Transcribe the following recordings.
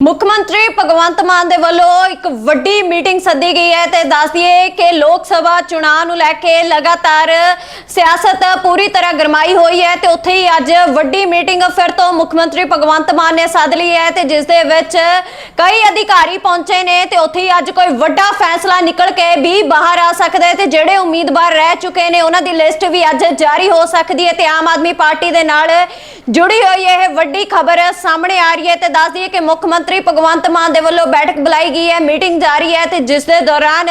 ਮੁੱਖ ਮੰਤਰੀ ਭਗਵੰਤ ਮਾਨ ਦੇ ਵੱਲੋਂ ਇੱਕ ਵੱਡੀ ਮੀਟਿੰਗ ਸੱਦੀ ਗਈ ਹੈ ਤੇ ਦੱਸ ਦਈਏ ਕਿ ਲੋਕ ਸਭਾ ਚੁਣਾਵ ਨੂੰ ਲੈ ਕੇ ਲਗਾਤਾਰ ਸਿਆਸਤ ਪੂਰੀ ਤਰ੍ਹਾਂ ਗਰਮਾਈ ਹੋਈ ਹੈ ਤੇ ਉੱਥੇ ਹੀ ਅੱਜ ਵੱਡੀ ਮੀਟਿੰਗ ਫਿਰ ਤੋਂ ਮੁੱਖ ਮੰਤਰੀ ਭਗਵੰਤ ਮਾਨ ਨੇ ਸੱਦ ਲਈ ਹੈ ਤੇ ਜਿਸ ਦੇ ਵਿੱਚ ਕਈ ਅਧਿਕਾਰੀ ਪਹੁੰਚੇ ਨੇ ਤੇ ਉੱਥੇ ਹੀ ਅੱਜ ਕੋਈ ਵੱਡਾ ਫੈਸਲਾ ਨਿਕਲ ਕੇ ਵੀ ਬਾਹਰ ਆ ਸਕਦਾ ਹੈ ਤੇ ਜਿਹੜੇ ਉਮੀਦਵਾਰ ਰਹਿ ਚੁੱਕੇ ਨੇ ਉਹਨਾਂ ਦੀ ਲਿਸਟ ਵੀ ਅੱਜ ਜਾਰੀ ਹੋ ਸਕਦੀ ਹੈ ਤੇ ਆਮ ਆਦਮੀ ਪਾਰਟੀ ਦੇ ਨਾਲ ਜੁੜੀ ਹੋਈ ਇਹ ਵੱਡੀ ਖਬਰ ਸਾਹਮਣੇ ਆ ਰਹੀ ਹੈ ਤੇ ਦੱਸ ਦਈਏ ਕਿ ਮੁੱਖ ਮੰਤਰੀ ਭਗਵੰਤ ਮਾਨ ਦੇ ਵੱਲੋਂ ਬੈਠਕ ਬੁਲਾਈ ਗਈ ਹੈ, ਮੀਟਿੰਗ ਜਾਰੀ ਹੈ ਤੇ ਜਿਸ ਦੇ ਦੌਰਾਨ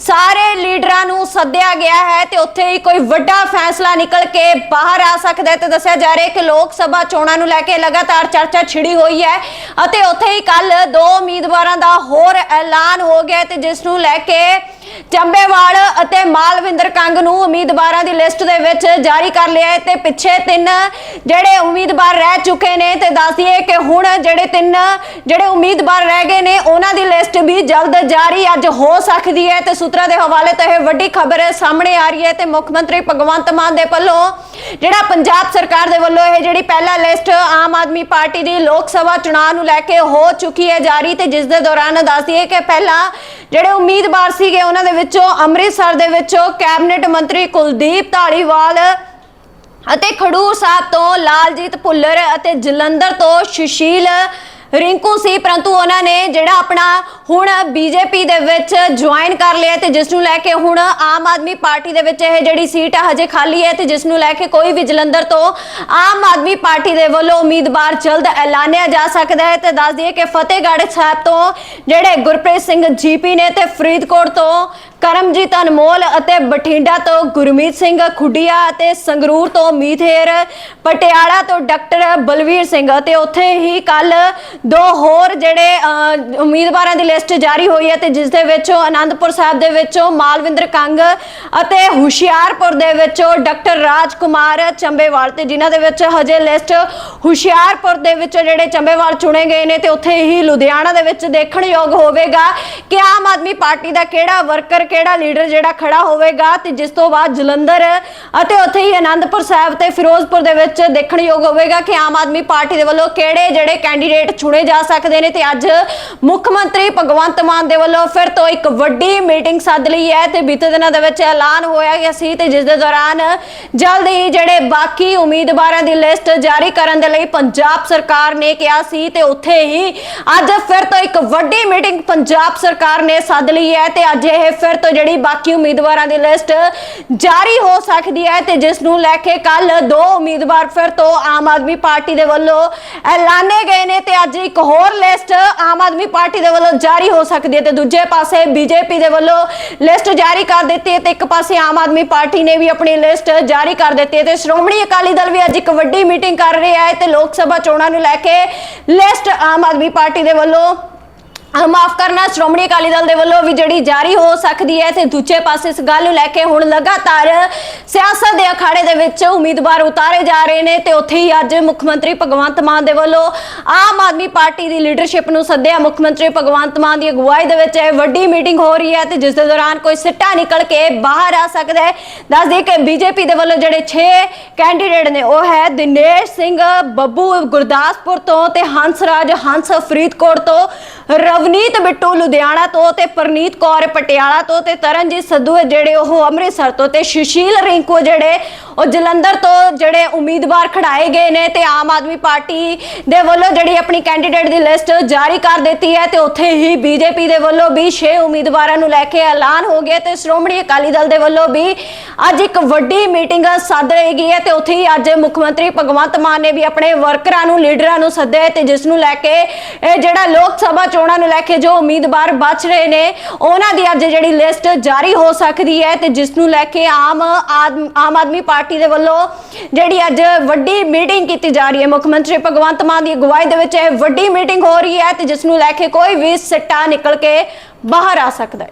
ਸਾਰੇ ਲੀਡਰਾਂ ਨੂੰ ਸੱਦਿਆ ਗਿਆ ਹੈ ਤੇ ਉੱਥੇ ਹੀ ਕੋਈ ਵੱਡਾ ਫੈਸਲਾ ਨਿਕਲ ਕੇ ਬਾਹਰ ਆ ਸਕਦਾ ਹੈ ਤੇ ਦੱਸਿਆ ਜਾ ਰਿਹਾ ਹੈ ਕਿ ਲੋਕ ਸਭਾ ਚੋਣਾਂ ਨੂੰ ਲੈ ਕੇ ਲਗਾਤਾਰ ਚਰਚਾ ਛਿੜੀ ਹੋਈ ਹੈ ਅਤੇ ਉੱਥੇ ਹੀ ਕੱਲ ਦੋ ਉਮੀਦਵਾਰਾਂ ਦਾ ਹੋਰ ਐਲਾਨ ਹੋ ਗਿਆ ਹੈ ਤੇ ਜਿਸ ਨੂੰ ਲੈ ਕੇ ਚੰਬੇਵਾਲ ਅਤੇ ਮਾਲਵਿੰਦਰ ਕੰਗ ਨੂੰ ਉਮੀਦਵਾਰਾਂ ਦੀ ਲਿਸਟ ਦੇ ਵਿੱਚ ਜਾਰੀ ਕਰ ਲਿਆ ਹੈ ਤੇ ਪਿੱਛੇ ਤਿੰਨ ਜਿਹੜੇ ਉਮੀਦਵਾਰ ਰਹਿ ਚੁੱਕੇ ਨੇ ਤੇ ਦੱਸ ਦਈਏ ਕਿ ਹੁਣ ਜਿਹੜੇ ਤਿੰਨ ਜਿਹੜੇ ਉਮੀਦਵਾਰ ਰਹਿ ਗਏ ਨੇ, ਉਹਨਾਂ ਦੀ ਲਿਸਟ ਵੀ ਜਲਦ ਜਾਰੀ ਅੱਜ ਹੋ ਸਕਦੀ ਹੈ ਤੇ ਸੂਤਰਾਂ ਦੇ ਹਵਾਲੇ ਤੋਂ ਇਹ ਵੱਡੀ ਖਬਰ ਸਾਹਮਣੇ ਆ ਰਹੀ ਹੈ ਤੇ ਮੁੱਖ ਮੰਤਰੀ ਭਗਵੰਤ ਮਾਨ ਦੇ ਵੱਲੋਂ ਜਿਹੜਾ ਪੰਜਾਬ ਸਰਕਾਰ ਦੇ ਵੱਲੋਂ ਇਹ ਜਿਹੜੀ ਪਹਿਲਾ ਲਿਸਟ ਆਮ ਆਦਮੀ ਪਾਰਟੀ ਦੀ ਲੋਕ ਸਭਾ ਚੁਣਾਵ ਨੂੰ ਲੈ ਕੇ ਹੋ ਚੁੱਕੀ ਹੈ ਜਾਰੀ ਤੇ ਜਿਸ ਦੇ ਦੌਰਾਨ ਦੱਸ ਦਈਏ ਕਿ ਪਹਿਲਾਂ ਜਿਹੜੇ ਉਮੀਦਵਾਰ ਸੀਗੇ ਉਹਨਾਂ ਦੇ ਵਿੱਚੋਂ ਅੰਮ੍ਰਿਤਸਰ ਦੇ ਵਿੱਚੋਂ ਕੈਬਨਿਟ ਮੰਤਰੀ ਕੁਲਦੀਪ ਢਾਲੀਵਾਲ ਅਤੇ ਖਡੂਰ ਸਾਹਿਬ ਤੋਂ ਲਾਲਜੀਤ ਭੁੱਲਰ ਅਤੇ ਜਲੰਧਰ ਤੋਂ ਸੁਸ਼ੀਲ ਰਿੰਕੂ ਸੀ, ਪਰੰਤੂ ਉਹਨਾਂ ਨੇ ਜਿਹੜਾ ਆਪਣਾ ਹੁਣ ਬੀਜੇਪੀ ਦੇ ਵਿੱਚ ਜੁਆਇਨ ਕਰ ਲਿਆ ਤੇ ਜਿਸ ਨੂੰ ਲੈ ਕੇ ਹੁਣ ਆਮ ਆਦਮੀ ਪਾਰਟੀ ਦੇ ਵਿੱਚ ਇਹ ਜਿਹੜੀ ਸੀਟ ਆ ਹਜੇ ਖਾਲੀ ਹੈ ਤੇ ਜਿਸ ਨੂੰ ਲੈ ਕੇ ਕੋਈ ਵੀ ਜਲੰਧਰ ਤੋਂ ਆਮ ਆਦਮੀ ਪਾਰਟੀ ਦੇ ਵੱਲੋਂ ਉਮੀਦਵਾਰ ਜਲਦ ਐਲਾਨਿਆ ਜਾ ਸਕਦਾ ਹੈ ਤੇ ਦੱਸ ਦਈਏ ਕਿ ਫਤਿਹਗੜ੍ਹ ਸਾਹਿਬ ਤੋਂ ਜਿਹੜੇ ਗੁਰਪ੍ਰੀਤ ਸਿੰਘ ਜੀਪੀ ਨੇ ਤੇ ਫਰੀਦਕੋਟ ਤੋਂ ਕਰਮਜੀਤ ਅਨਮੋਲ ਅਤੇ ਬਠਿੰਡਾ ਤੋਂ ਗੁਰਮੀਤ ਸਿੰਘ ਖੁੱਡੀਆ ਅਤੇ ਸੰਗਰੂਰ ਤੋਂ ਮੀਥੇਰ ਪਟਿਆਲਾ ਤੋਂ ਡਾਕਟਰ ਬਲਵੀਰ ਸਿੰਘ ਅਤੇ ਉੱਥੇ ਹੀ ਕੱਲ ਦੋ ਹੋਰ ਜਿਹੜੇ ਅਹ, ਉਮੀਦਵਾਰਾਂ ਦੀ ਲਿਸਟ ਜਾਰੀ ਹੋਈ ਹੈ ਤੇ ਜਿਸ ਦੇ ਵਿੱਚੋਂ ਆਨੰਦਪੁਰ ਸਾਹਿਬ ਦੇ ਵਿੱਚੋਂ ਮਾਲਵਿੰਦਰ ਕੰਗ ਅਤੇ ਹੁਸ਼ਿਆਰਪੁਰ ਦੇ ਵਿੱਚੋਂ ਡਾਕਟਰ ਰਾਜਕੁਮਾਰ ਚੰਬੇਵਾਲ ਤੇ ਜਿਨ੍ਹਾਂ ਦੇ ਵਿੱਚ ਹਜੇ ਲਿਸਟ ਹੁਸ਼ਿਆਰਪੁਰ ਦੇ ਵਿੱਚ ਜਿਹੜੇ ਚੰਬੇਵਾਲ ਚੁਣੇ ਗਏ ਨੇ ਤੇ ਉੱਥੇ ਹੀ ਲੁਧਿਆਣਾ ਦੇ ਵਿੱਚ ਦੇਖਣਯੋਗ ਹੋਵੇਗਾ ਕਿ ਆਮ ਆਦਮੀ ਪਾਰਟੀ ਦਾ ਕਿਹੜਾ ਵਰਕਰ, ਕਿਹੜਾ ਲੀਡਰ ਜਿਹੜਾ ਖੜਾ ਹੋਵੇਗਾ ਤੇ ਜਿਸ ਤੋਂ ਬਾਅਦ ਜਲੰਧਰ ਅਤੇ ਉੱਥੇ ਹੀ ਆਨੰਦਪੁਰ ਸਾਹਿਬ ਤੇ ਫਿਰੋਜ਼ਪੁਰ ਦੇ ਵਿੱਚ ਦੇਖਣਯੋਗ ਹੋਵੇਗਾ ਕਿ ਆਮ ਆਦਮੀ ਪਾਰਟੀ ਦੇ ਵੱਲੋਂ ਕਿਹੜੇ ਜਿਹੜੇ ਕੈਂਡੀਡੇਟ ਚੁਣੇ ਜਾ ਸਕਦੇ ਨੇ ਤੇ ਅੱਜ ਮੁੱਖ ਮੰਤਰੀ ਭਗਵੰਤ ਮਾਨ ਦੇ ਵੱਲੋਂ ਫਿਰ ਤੋਂ ਇੱਕ ਵੱਡੀ ਮੀਟਿੰਗ ਸੱਦ ਲਈ ਹੈ ਤੇ ਬੀਤੇ ਦਿਨਾਂ ਦੇ ਵਿੱਚ ਐਲਾਨ ਹੋਇਆ ਗਿਆ ਸੀ ਤੇ ਜਿਸ ਦੇ ਦੌਰਾਨ ਜਲਦ ਹੀ ਜਿਹੜੇ ਬਾਕੀ ਉਮੀਦਵਾਰਾਂ ਦੀ ਲਿਸਟ ਜਾਰੀ ਕਰਨ ਦੇ ਲਈ ਪੰਜਾਬ ਸਰਕਾਰ ਨੇ ਕਿਹਾ ਸੀ ਤੇ ਉੱਥੇ ਹੀ ਅੱਜ ਫਿਰ ਤੋਂ ਇੱਕ ਵੱਡੀ ਮੀਟਿੰਗ ਪੰਜਾਬ ਸਰਕਾਰ ਨੇ ਸੱਦ ਲਈ ਹੈ ਤੇ ਅੱਜ ਇਹ ਫਿਰ ਤੋਂ ਜਿਹੜੀ ਬਾਕੀ ਉਮੀਦਵਾਰਾਂ ਦੀ ਲਿਸਟ ਜਾਰੀ ਹੋ ਸਕਦੀ ਹੈ ਤੇ ਜਿਸ ਨੂੰ ਲੈ ਕੇ ਕੱਲ ਦੋ ਉਮੀਦਵਾਰ ਫਿਰ ਤੋਂ ਆਮ ਆਦਮੀ ਪਾਰਟੀ ਦੇ ਵੱਲੋਂ ਐਲਾਨੇ ਗਏ ਨੇ ਤੇ ਅੱਜ ਇੱਕ ਹੋਰ ਲਿਸਟ ਆਮ ਆਦਮੀ ਪਾਰਟੀ ਦੇ ਵੱਲੋਂ ਜਾਰੀ ਹੋ ਸਕਦੀ ਹੈ ਤੇ ਦੂਜੇ ਪਾਸੇ ਬੀਜੇਪੀ ਦੇ ਵੱਲੋਂ ਲਿਸਟ ਜਾਰੀ ਕਰ ਦਿੱਤੀ ਹੈ ਤੇ ਇੱਕ ਪਾਸੇ ਆਮ ਆਦਮੀ ਪਾਰਟੀ ਨੇ ਵੀ ਆਪਣੀ ਲਿਸਟ ਜਾਰੀ ਕਰ ਦਿੱਤੀ ਹੈ ਤੇ ਸ਼੍ਰੋਮਣੀ ਅਕਾਲੀ ਦਲ ਵੀ ਅੱਜ ਇੱਕ ਵੱਡੀ ਮੀਟਿੰਗ ਕਰ ਰਿਹਾ ਹੈ ਤੇ ਲੋਕ ਸਭਾ ਚੋਣਾਂ ਨੂੰ ਲੈ ਕੇ ਲਿਸਟ ਆਮ ਆਦਮੀ ਪਾਰਟੀ ਦੇ ਵੱਲੋਂ ਮਾਫ ਕਰਨਾ, ਸ਼੍ਰੋਮਣੀ ਅਕਾਲੀ ਦਲ ਦੇ ਵੱਲੋਂ ਵੀ ਜਿਹੜੀ ਜਾਰੀ ਹੋ ਸਕਦੀ ਹੈ, ਤੇ ਦੂਜੇ ਪਾਸੇ ਇਸ ਗੱਲ ਨੂੰ ਲੈ ਕੇ ਹੁਣ ਲਗਾਤਾਰ ਸਿਆਸਤ ਦੇ ਅਖਾੜੇ ਦੇ ਵਿੱਚ ਉਮੀਦਵਾਰ ਉਤਾਰੇ ਜਾ ਰਹੇ ਨੇ, ਤੇ ਉੱਥੇ ਹੀ ਅੱਜ ਮੁੱਖ ਮੰਤਰੀ ਭਗਵੰਤ ਮਾਨ ਦੇ ਵੱਲੋਂ ਆਮ ਆਦਮੀ ਪਾਰਟੀ ਦੀ ਲੀਡਰਸ਼ਿਪ ਨੂੰ ਸੱਦਿਆ ਮੁੱਖ ਮੰਤਰੀ ਭਗਵੰਤ ਮਾਨ ਦੀ ਅਗਵਾਈ ਦੇ ਵਿੱਚ ਇਹ ਵੱਡੀ ਮੀਟਿੰਗ ਹੋ ਰਹੀ ਹੈ, ਤੇ ਜਿਸ ਦੇ ਦੌਰਾਨ ਕੋਈ ਸਿੱਟਾ ਨਿਕਲ ਕੇ ਬਾਹਰ ਆ ਸਕਦਾ ਹੈ। ਦੱਸ ਦਈਏ ਕਿ ਬੀਜੇਪੀ ਦੇ ਵੱਲੋਂ ਜਿਹੜੇ 6 ਕੈਂਡੀਡੇਟ ਨੇ, ਉਹ ਹੈ ਦਿਨੇਸ਼ ਸਿੰਘ ਬੱਬੂ ਗੁਰਦਾਸਪੁਰ ਤੋਂ ਤੇ ਹੰਸਰਾਜ, ਹੰਸ ਫਰੀਦਕੋਟ ਤੋਂ ਰਵ ਰਵਨੀਤ ਬਿੱਟੂ ਲੁਧਿਆਣਾ ਤੋਂ ਤੇ ਪਰਨੀਤ ਕੌਰ ਪਟਿਆਲਾ ਤੋਂ ਤੇ ਤਰਨਜੀਤ ਸੱਧੂ ਜਿਹੜੇ ਉਹ ਅੰਮ੍ਰਿਤਸਰ ਤੋਂ ਤੇ ਸੁਸ਼ੀਲ ਰਿੰਕੂ ਜਿਹੜੇ ਉਹ ਜਲੰਧਰ ਤੋਂ ਜਿਹੜੇ ਉਮੀਦਵਾਰ ਖੜਾਏ ਗਏ ਨੇ ਤੇ ਆਮ ਆਦਮੀ ਪਾਰਟੀ ਦੇ ਵੱਲੋਂ ਜਿਹੜੀ ਆਪਣੀ ਕੈਂਡੀਡੇਟ ਦੀ ਲਿਸਟ ਜਾਰੀ ਕਰ ਦਿੱਤੀ ਹੈ ਤੇ ਉੱਥੇ ਹੀ ਬੀਜੇਪੀ ਦੇ ਵੱਲੋਂ ਵੀ 6 ਉਮੀਦਵਾਰਾਂ ਨੂੰ ਲੈ ਕੇ ਐਲਾਨ ਹੋ ਗਿਆ ਤੇ ਸ਼੍ਰੋਮਣੀ ਅਕਾਲੀ ਦਲ ਦੇ ਵੱਲੋਂ ਵੀ ਅੱਜ ਇੱਕ ਵੱਡੀ ਮੀਟਿੰਗ ਸੱਦ ਰਹੀ ਗਈ ਹੈ ਤੇ ਉੱਥੇ ਹੀ ਅੱਜ ਮੁੱਖ ਮੰਤਰੀ ਭਗਵੰਤ ਮਾਨ ਨੇ ਵੀ ਆਪਣੇ ਵਰਕਰਾਂ ਨੂੰ, ਲੀਡਰਾਂ ਨੂੰ ਸੱਦਿਆ ਹੈ ਤੇ ਜਿਸ ਨੂੰ ਲੈ ਕੇ ਇਹ ਜਿਹੜਾ ਲੋਕ ਸਭਾ ਚੋਣਾਂ ਨੂੰ ਲੈ ਕੇ ਜੋ ਉਮੀਦਵਾਰ ਬਚ ਰਹੇ ਨੇ, ਉਹਨਾਂ ਦੀ ਅੱਜ ਜਿਹੜੀ ਲਿਸਟ ਜਾਰੀ ਹੋ ਸਕਦੀ ਹੈ ਤੇ ਜਿਸ ਨੂੰ ਲੈ ਕੇ ਆਮ ਆਦਮ- ਆਮ ਆਦਮੀ ਪਾਰਟੀ ਪਾਰਟੀ ਦੇ ਵੱਲੋਂ ਜਿਹੜੀ ਅੱਜ ਵੱਡੀ ਮੀਟਿੰਗ ਕੀਤੀ ਜਾ ਰਹੀ ਹੈ, ਮੁੱਖ ਮੰਤਰੀ ਭਗਵੰਤ ਮਾਨ ਦੀ ਅਗਵਾਈ ਦੇ ਵਿੱਚ ਇਹ ਵੱਡੀ ਮੀਟਿੰਗ ਹੋ ਰਹੀ ਹੈ ਤੇ ਜਿਸ ਨੂੰ ਲੈ ਕੇ ਕੋਈ ਵੀ ਸਿੱਟਾ ਨਿਕਲ ਕੇ ਬਾਹਰ ਆ ਸਕਦਾ ਹੈ।